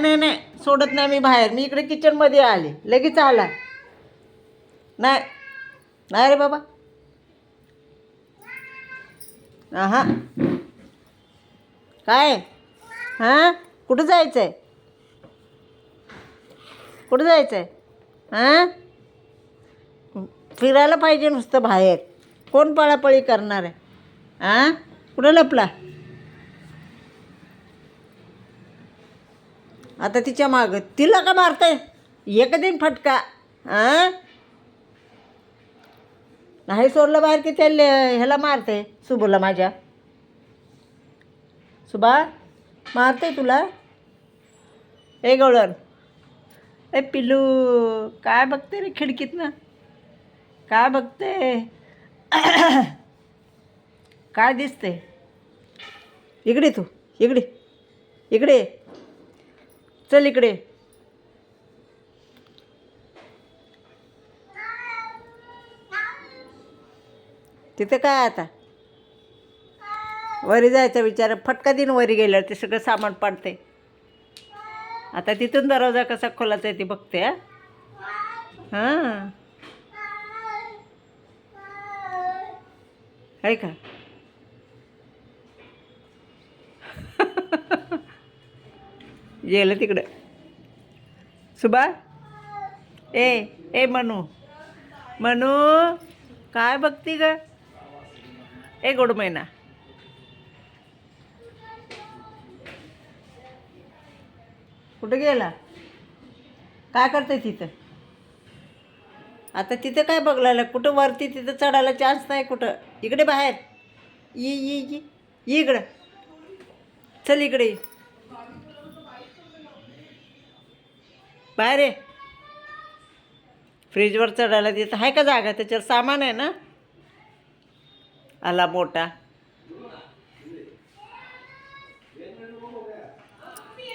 नाही नाही नाही. सोडत नाही मी बाहेर. मी इकडे किचनमध्ये आले. लगेच आला. नाही. नाही रे बाबा. हा काय? हां? कुठं जायचं आहे कुठं जायचं आहे हां? फिरायला पाहिजे नुसतं बाहेर. कोण पळापळी करणार आहे? हां कुठं लपला? आता तिच्या मागं. तिला का मारते एक दिन फटका हां नाही सोडलं बाहेर की त्या ले- ह्याला मारते सुबूला माझ्या. सुबा मारते तुला? ए गवळण. ए पिल्लू काय बघते रे खिडकीत ना? काय बघते? काय दिसते इकडे तू इकडे इकडे चल इकडे. तिथं काय आता? वरी जायचा विचार. फटका दिन वरी गेल्यावर ते सगळं सामान पाडते. आता तिथून दरवाजा कसा खोलायचा आहे ते बघते हा? हां. आहे का? गेलं तिकडं. सुबा? ए ए मनू. मनू काय बघती ग? ए गोड मैना. कुठं गेला? काय करते तिथं? आता तिथं काय बघलायला? कुठं वरती तिथं चढायला चान्स नाही कुठं. इकडे बाहेर. ये ये ये. ये इकडं. चल इकडे बाहेर ये. फ्रीजवर चढायला देत आहे का जागा? त्याच्यावर सामान आहे ना? आला मोठा.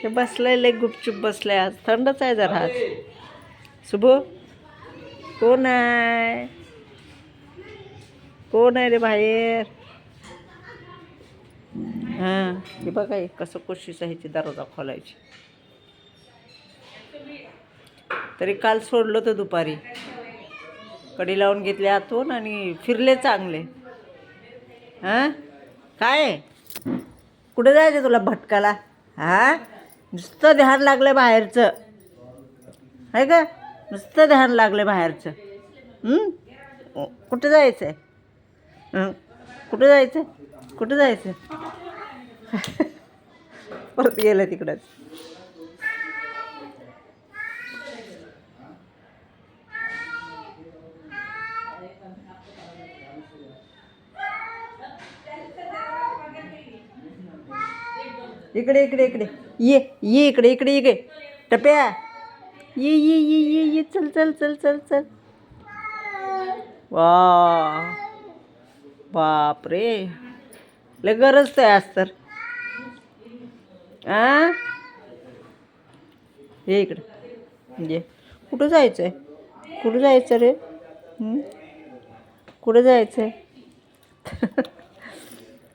हे बसलंय लय गुपचूप बसलंय आज. थंडच आहे जरा आज. शुभो कोण आहे? कोण आहे रे बाहेर? हां हे बघा कसं कोशिश ती दरवाजा खोलायची. तरी काल सोडलं तर दुपारी. कडी लावून घेतले आतून आणि फिरले चांगले. हां? काय? कुठं जायचं तुला भटकाला हां? नुसतं ध्यान लागलं बाहेरचं. आहे का? नुसतं ध्यान लागलं बाहेरचं. कुठं जायचं आहे कुठं जायचं कुठं जायचं परत गेलं तिकडंच. इकडे इकडे इकडे. ये ये इकडे इकडे इकडे. टप्या. ये ये ये ये ये. चल चल चल चल चल. वा. बाप रे लय गरज आहे आज तर. आ? ये इकडे. ये. कुठं जायचं आहे कुठं जायचं रे? कुठं जायचं आहे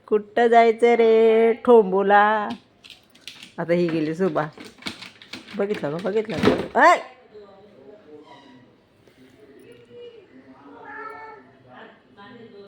कुठं जायचं रे? ठोंबोला. आता ही गेली सुबा. बघितलं का? बघितलं का